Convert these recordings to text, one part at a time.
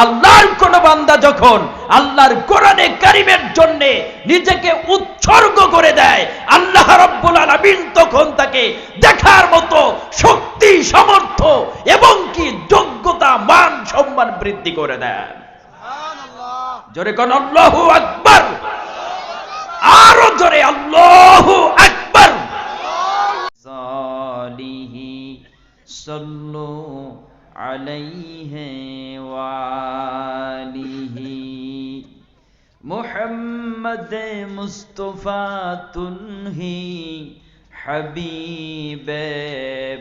আল্লাহর কোন বান্দা যখন আল্লাহর কোরআনে কারিমের জন্য নিজেকে উৎসর্গ করে দেয় আল্লাহ রব্বুল আলামিন তখন তাকে দেখার মতো শক্তি সামর্থ্য এবং কি যোগ্যতা মান সম্মান বৃদ্ধি করে দেন জোরে কোন আল্লাহু আকবার। আরও জোরে আল্লাহু আকবার। সালিহি সাল্লু علیہ وآلہ محمد مصطفیٰ تنہی حبیب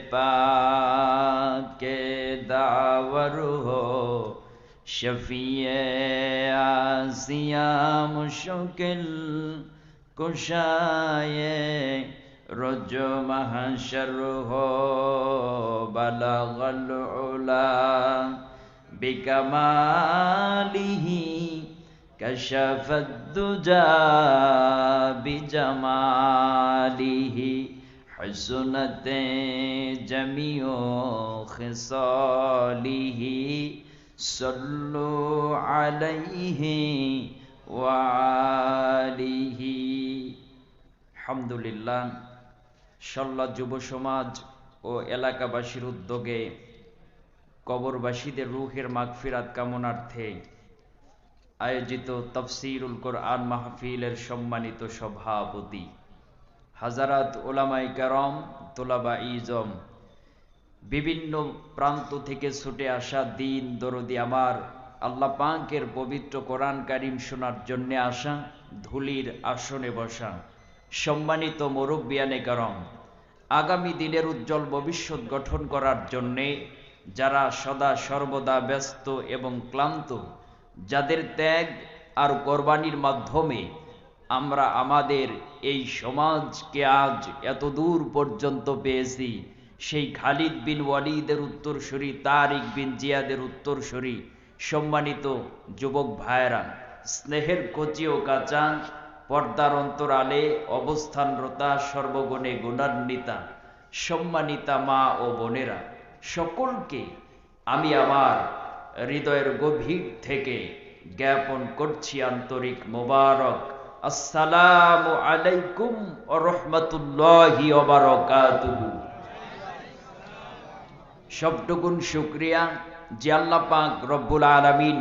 پاک کے داور ہو شفیع آسیہ مشکل کشائے رجومها شره بلغ العلا بكماله كشف الدجى بجماله حسنت جميع خصاله صلوا عليه وآله. الحمد لله. সল্লা যুব সমাজ ও এলাকাবাসীর উদ্যোগে কবরবাসীদের রুহের মাগফিরাত কামনার্থে আয়োজিত তফসিরুল কোরআন মাহফিলের সম্মানিত সভাপতি হাজারাত ওলামাই কারম, তোলাবা ইজম, বিভিন্ন প্রান্ত থেকে ছুটে আসা দিন দরদি আমার আল্লাহ পাকের পবিত্র কোরআন কারিম শোনার জন্যে আসা, ধুলির আসনে বসা সম্মানিত মুরব্বিয়ানে গরম আগামী দিনের উজ্জ্বল ভবিষ্যৎ গঠন করার জন্যে যারা সদা সর্বদা ব্যস্ত এবং ক্লান্ত, যাদের ত্যাগ আর কোরবানির মাধ্যমে আমরা আমাদের এই সমাজকে আজ এত দূর পর্যন্ত পেয়েছি। সেই খালিদ বিন ওয়ালিদের উত্তরসূরি, তারিক বিন জিয়াদের উত্তরসূরি, সম্মানিত যুবক ভাইয়েরা, স্নেহের কচি ও কাঁচা পর্দার অন্তরালে অবস্থানরতা, সর্বগুণে গুণান্বিতা, সম্মানিতা মা ও বোনেরা, সকলকে আমি আমার হৃদয়ের গভীর থেকে জ্ঞাপন করছি আন্তরিক মোবারক। আসসালামু আলাইকুম রহমতুল্লাহি সবটুকুন শুক্রিয়া যে আল্লাহ পাক রব্বুল আলামিন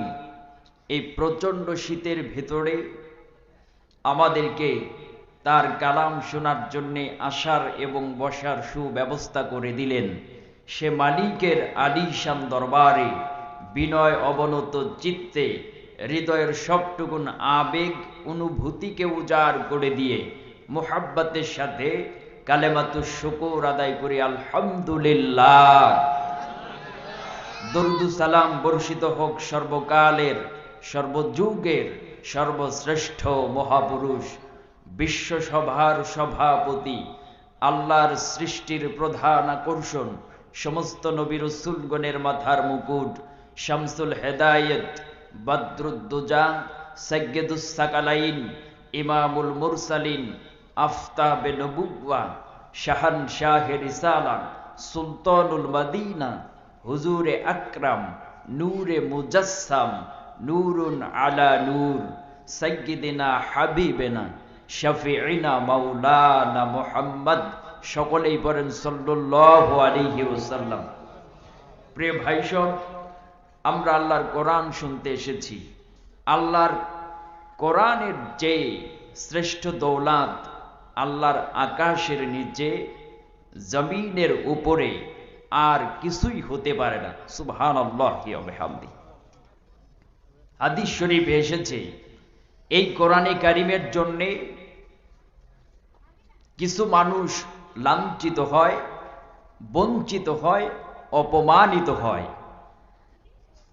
এই প্রচণ্ড শীতের ভেতরে আমাদেরকে তার কালাম শোনার জন্যে আসার এবং বসার সুব্যবস্থা করে দিলেন। সে মালিকের আলিশান দরবারে বিনয় অবনত চিত্তে হৃদয়ের সবটুকুন আবেগ, অনুভূতিকে উজাড় করে দিয়ে মোহাব্বতের সাথে কালেমাতু শুকুর আদায় করি, আলহামদুলিল্লাহ। দরুদু সালাম বর্ষিত হোক সর্বকালের, সর্বযুগের সর্বশ্রেষ্ঠ মহাপুরুষ, বিশ্বসভার সভাপতি, আল্লাহর সৃষ্টির প্রধান আকর্ষণ, সমস্ত নবী রসুলগণের মাথার মুকুট, শামসুল হেদায়েত বদরুদ্দুজা সৈয়দুসাকালাইন ইমামুল মুরসালিন, আফতাবে নবুয়া শাহান শাহে রিসালা, সুলতানুল মদিনা, হুজুরে আকরাম, নূরে মুজাসসাম নূরুন আলা নূর সৈয়দিনা হাবিবেনা শফিনা মাওলানা মুহাম্মদ, সকলেই বলেন সাল্লাল্লাহু আলাইহি ওয়াসাল্লাম। প্রিয় ভাই সব আমরা আল্লাহর কোরআন শুনতে এসেছি। আল্লাহর কোরআনের যে শ্রেষ্ঠ দৌলাত আল্লাহর আকাশের নিচে, জমিনের উপরে আর কিছুই হতে পারে না। সুবহান আল্লাহ হামদি। হাদিস শরীফ এসেছে, এই কোরআনে কারিমের জন্যে কিছু মানুষ লাঞ্ছিত হয়, বঞ্চিত হয়, অপমানিত হয়।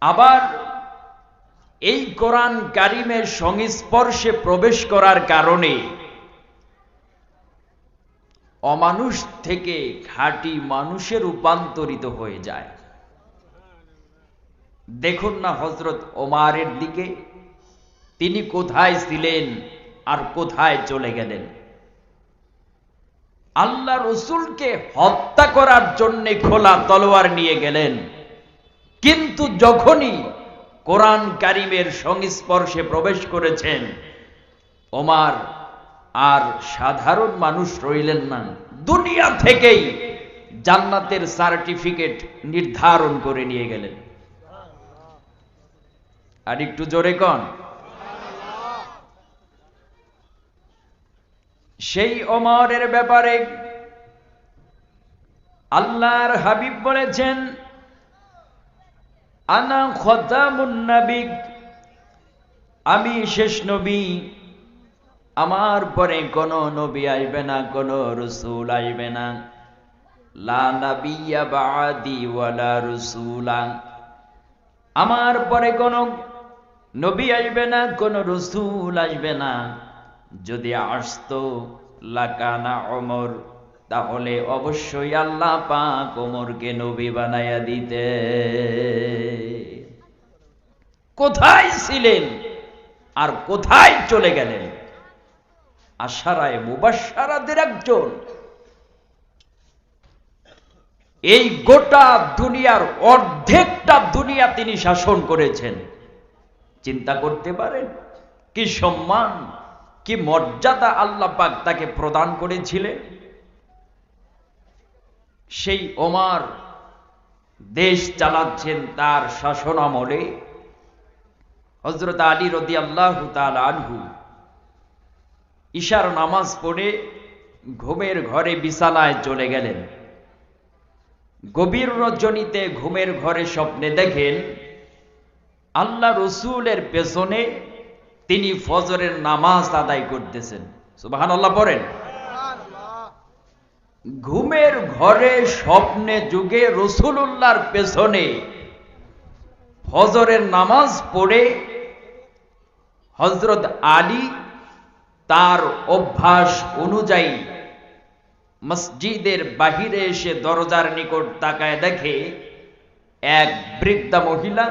আবার এই কোরআন কারিমের সংস্পর্শে প্রবেশ করার কারণে অমানুষ থেকে খাঁটি মানুষের রূপান্তরিত হয়ে যায়। দেখুন না হজরত ওমারের দিকে, তিনি কোথায় ছিলেন আর কোথায় চলে গেলেন। আল্লাহ রসুলকে হত্যা করার জন্য খোলা তলোয়ার নিয়ে গেলেন। কিন্তু যখনই কোরআন কারিমের সংস্পর্শে প্রবেশ করেছেন, ওমার আর সাধারণ মানুষ রইলেন না। দুনিয়া থেকেই জান্নাতের সার্টিফিকেট নির্ধারণ করে নিয়ে গেলেন। আর একটু জোরে কন। সেই অমরের ব্যাপারে আল্লাহর হাবিব বলেছেন, আনা খতামুন নবী, আমি শেষ নবী, আমার পরে কোন নবী আইবে না, কোন রসুল আইবে না। লা নাবিয়া বাদি ওয়ালা রসুলা, আমার পরে কোন নবী আসবে না, কোন রসুল আসবে না। যদি আসতো লাকানা অমর তাহলে অবশ্যই আল্লাহ পাক ওমরকে নবী বানাইয়া দিতে। কোথায় ছিলেন আর কোথায় চলে গেলেন? আশারায় মুবাসারাদের একজন। এই গোটা দুনিয়ার অর্ধেকটা দুনিয়া তিনি শাসন করেছেন। চিন্তা করতে পারেন? কি সম্মান, কি মর্যাদা আল্লাহ পাক তাকে প্রদান করেছিলেন? সেই ওমার দেশ চালাচ্ছেন তার শাসন আমলে। হজরত আলী রদি আল্লাহ আনহু ঈশার নামাজ পড়ে ঘুমের ঘরে বিছানায় চলে গেলেন। গভীর রজনীতে ঘুমের ঘরে স্বপ্নে দেখেন আল্লাহ রসুলের পেছনে তিনি ফজরের নামাজ আদায় করতেছেন। সুবাহান আল্লাহ পড়েন। ঘুমের ঘরে স্বপ্নে যুগে রসুল্লাহর পেছনে ফজরের নামাজ পড়ে হজরত আলী তার অভ্যাস অনুযায়ী মসজিদের বাহিরে এসে দরজার নিকট তাকায় দেখে এক বৃদ্ধা মহিলা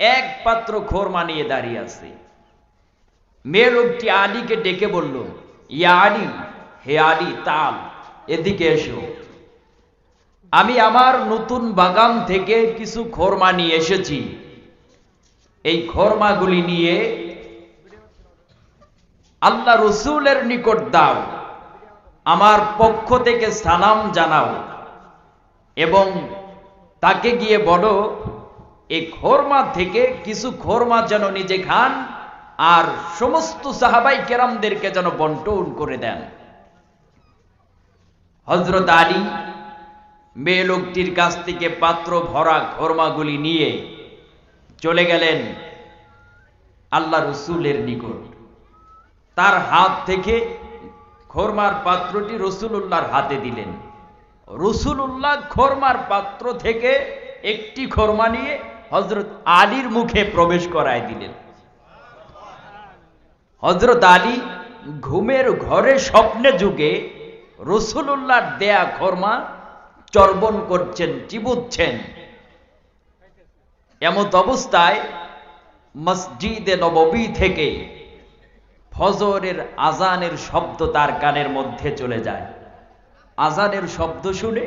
এক পাত্র খোরমা নিয়ে দাঁড়িয়ে আছে। মেয়ে লোকটি আলীকে ডেকে বলল, ইয়া আলী, হে আলী, তাল, এদিকে এসো। আমি আমার নতুন বাগান থেকে কিছু খোরমা নিয়ে এসেছি। এই খোরমাগুলি নিয়ে আল্লাহ রসুলের নিকট দাও, আমার পক্ষ থেকে সালাম জানাও এবং তাকে গিয়ে বলো এই খোরমা থেকে কিছু খোরমা যেন নিজে খান আর সমস্ত সাহাবাই কেরামদেরকে যেন বন্টন করে দেন। হজরত আলী মেয়ে লোকটির কাছ থেকে পাত্র ভরা খোরমাগুলি নিয়ে চলে গেলেন আল্লাহ রসুলের নিকট। তার হাত থেকে খোরমার পাত্রটি রসুলুল্লাহর হাতে দিলেন। রসুলুল্লাহ খোরমার পাত্র থেকে একটি খোরমা নিয়ে হজরত আলীর মুখে প্রবেশ করায় দিলেন। হজরত আলী ঘুমের ঘরে স্বপ্নে যুগে রসুলুল্লাহর দেয়া খোরমা চর্বণ করছেন, চিবুচ্ছেন। এমত অবস্থায় মসজিদে নববী থেকে ফজরের আজানের শব্দ তার কানের মধ্যে চলে যায়। আজানের শব্দ শুনে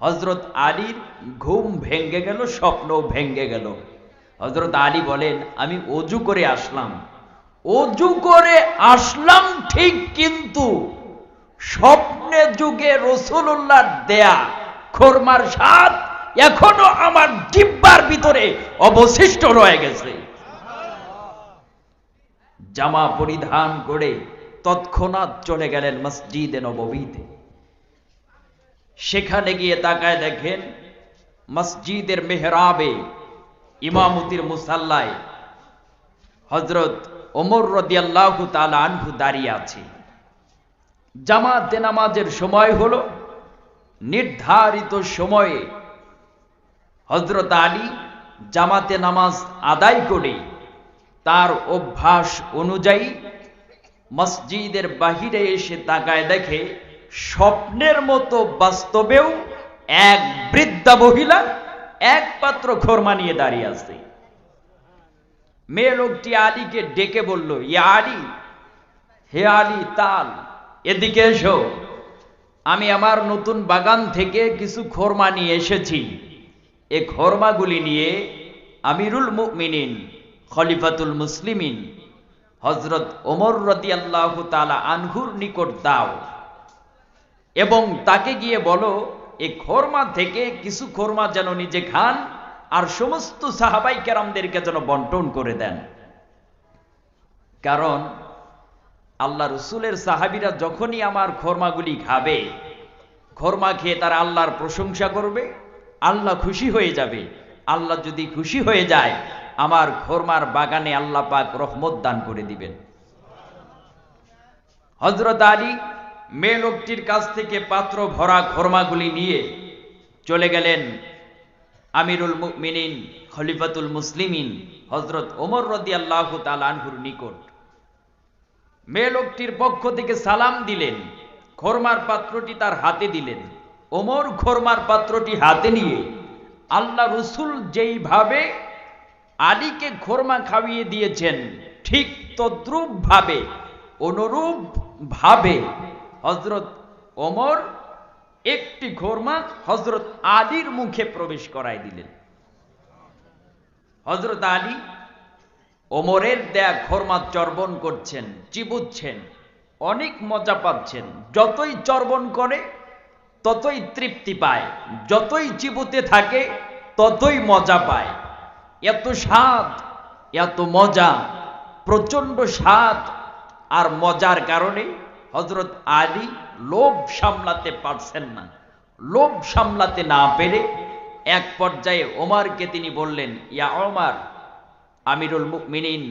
হজরত আলীর ঘুম ভেঙ্গে গেল স্বপ্ন ভেঙ্গে গেল। হজরত আলী বলেন, আমি অজু করে আসলাম। অজু করে আসলাম ঠিক কিন্তু স্বপ্নে যুগে রসুল্লাহ দেয়া খোরমার স্বাদ এখনও আমার জিব্বার ভিতরে অবশিষ্ট রয়ে গেছে। জামা পরিধান করে তৎক্ষণাৎ চলে গেলেন মসজিদে নববীতে। সেখানে গিয়ে তাকায় দেখেন মসজিদের মেহরাবে ইমামতির মুসাল্লায় হজরত ওমর রদিয়াল্লাহ তালা আনহু দাঁড়িয়ে আছে। জামাতে নামাজের সময় হল, নির্ধারিত সময়ে হজরত আলী জামাতে নামাজ আদায় করে তার অভ্যাস অনুযায়ী মসজিদের বাহিরে এসে তাকায় দেখে স্বপ্নের মতো বাস্তবেও এক বৃদ্ধা মহিলা এক পাত্র খোরমা নিয়ে দাঁড়িয়ে আছে। মেয়ে লোকটি আলীকে ডেকে বলল ইয়া আলী, হে আলী তাল, এদিকে এসো। আমি আমার নতুন বাগান থেকে কিছু খোরমা নিয়ে এসেছি। এ খোরমাগুলি নিয়ে আমিরুল মুমিনিন, খলিফাতুল মুসলিমিন হজরত ওমর রদিয়াল্লাহ তালা আনহুর নিকট দাও। এবং তাকে গিয়ে বলো এই খোরমা থেকে কিছু খোরমা যেন নিজে খান আর সমস্ত সাহাবাই কেরামদেরকে যেন বন্টন করে দেন। কারণ আল্লাহ রসুলের সাহাবিরা যখনই আমার খোরমাগুলি খাবে, খোরমা খেয়ে তারা আল্লাহর প্রশংসা করবে, আল্লাহ খুশি হয়ে যাবে। আল্লাহ যদি খুশি হয়ে যায়, আমার খোরমার বাগানে আল্লাহ পাক রহমত দান করে দিবেন। হজরত আলী মেয়ে লোকটির কাছ থেকে পাত্র ভরা খোরমাগুলি নিয়ে চলে গেলেন আমিরুল মুমিনিন, খলিফাতুল মুসলিমিন হজরত ওমর রদি আল্লাহ তালানহুর নিকট। মেয়ে লোকটির পক্ষ থেকে সালাম দিলেন খোরমার পাত্রটি তার হাতে দিলেন। ওমর খোরমার পাত্রটি হাতে নিয়ে আল্লাহ রসুল যেইভাবে আলীকে খোরমা খাইয়ে দিয়েছেন, ঠিক তদ্রুপ ভাবে অনুরূপ ভাবে হজরত ওমর একটি ঘোরমা হজরত আলীর মুখে প্রবেশ করাই দিলেন। হজরত আলী ওমরের দেয়া ঘোরমা চর্বণ করছেন, চিবুচ্ছেন, অনেক মজা পাচ্ছেন। যতই চর্বণ করে, ততই তৃপ্তি পায়। যতই চিবুতে থাকে, ততই মজা পায়। এত স্বাদ, এত মজা প্রচণ্ড স্বাদ আর মজার কারণে হজরত আলী লোভ সামলাতে পারছেন না। লোভ সামলাতে না পেরে এক পর্যায়ে ওমারকে তিনি বললেন, ইয়া ওমার, আমিরুল মুমিনিন,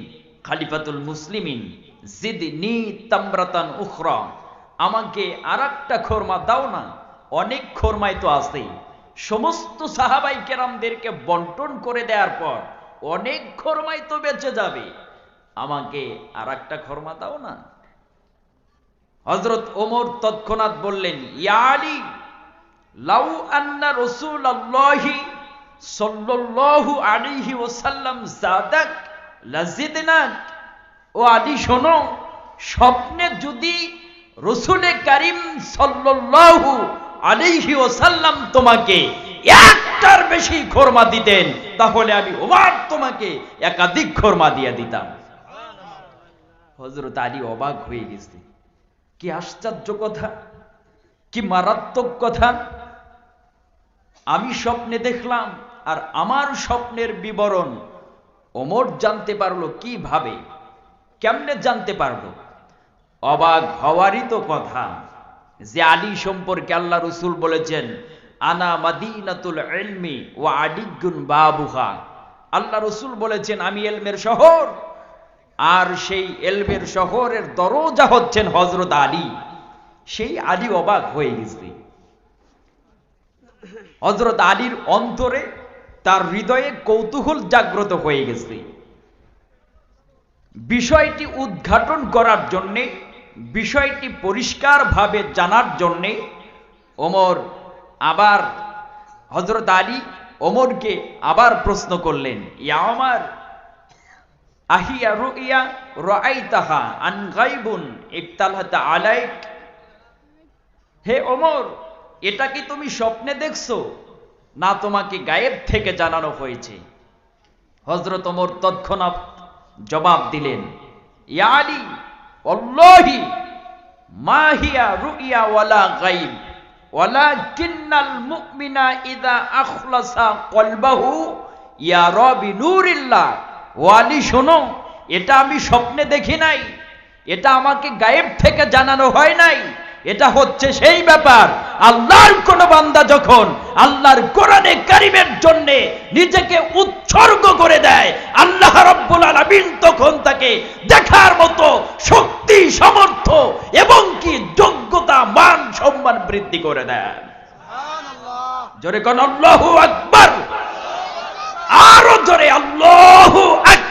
খালিফাতুল মুসলিমিন জিদ নি তামরাতান উখরা, আমাকে আর একটা খোরমা দাও না, অনেক খোরমাই তো আছেই সমস্ত সাহাবাই কেরামদেরকে বন্টন করে দেওয়ার পর অনেক খোরমাই তো বেঁচে যাবে। আমাকে আর একটা খোরমা দাও না। হজরত ওমর তৎক্ষণাৎ বললেন ইয়ালি লাউ আন্না রসুল আল্লাহি জাদাক ও আদি, শোনো, স্বপ্নে যদি রসুলে তোমাকে একটার বেশি খোরমা দিতেন, তাহলে আমি ওমর তোমাকে একাধিক খোরমা দিয়ে দিতাম। হজরত আলী অবাক হয়ে গেছে। কি আশ্চর্য কথা, কি মারাত্মক কথা। আমি স্বপ্নে দেখলাম আর আমার স্বপ্নের বিবরণ। ওমর জানতে পারল কীভাবে, কেমনে জানতে পারল? অবাক হওয়ারই তো কথা যে আলী সম্পর্কে আল্লাহ রসুল বলেছেন, আনা মাদিনাতুল এলমি ও আডিগুন বাবুহা। আল্লাহ রসুল বলেছেন, আমি এলমের শহর। আর সেই এলমের শহরের দরজা হচ্ছেন হজরত আলী। সেই আলী অবাক হয়ে গেছে। হজরত আলীর অন্তরে তার হৃদয়ে কৌতূহল জাগ্রত হয়ে গেছে। বিষয়টি উদ্ঘাটন করার জন্যে, বিষয়টি পরিষ্কারভাবে জানার জন্যে ওমর আবার হজরত আলী ওমরকে আবার প্রশ্ন করলেন, ইয়া আমার আহিয়া রুইয়া রাআইতাহা আন গাইবুন ইফতালাতা আলাইক। হে ওমর, এটা কি তুমি স্বপ্নে দেখছ? না তোমাকে গায়েব থেকে জানানো হয়েছে। হজরত ওমর তৎক্ষণাৎ জবাব দিলেন, ইয়া আলী, অল্লাহি মা হিয়া রুইয়া ওয়ালা গাইব ওয়ালাকিন্নাল মুমিনা ইদা আখলাসা কলবাহু ইয়া রবি নূরিল্লাহ। ওয়ালি শোনো এটা আমি স্বপ্নে দেখি নাই। এটা আমাকে গায়েব থেকে জানানো হয় নাই। এটা হচ্ছে সেই ব্যাপার। আল্লাহর কোন বান্দা যখন আল্লাহর কোরআনে কারিমের জন্য নিজেকে উৎসর্গ করে দেয় আল্লাহ রব্বুল আলামিন তখন তাকে দেখার মতো শক্তি সামর্থ্য এবং কি যোগ্যতা মান সম্মান বৃদ্ধি করে দেয় জোরে কোন আল্লাহু আকবার। আরও ধরে আল্লাহ আকবার।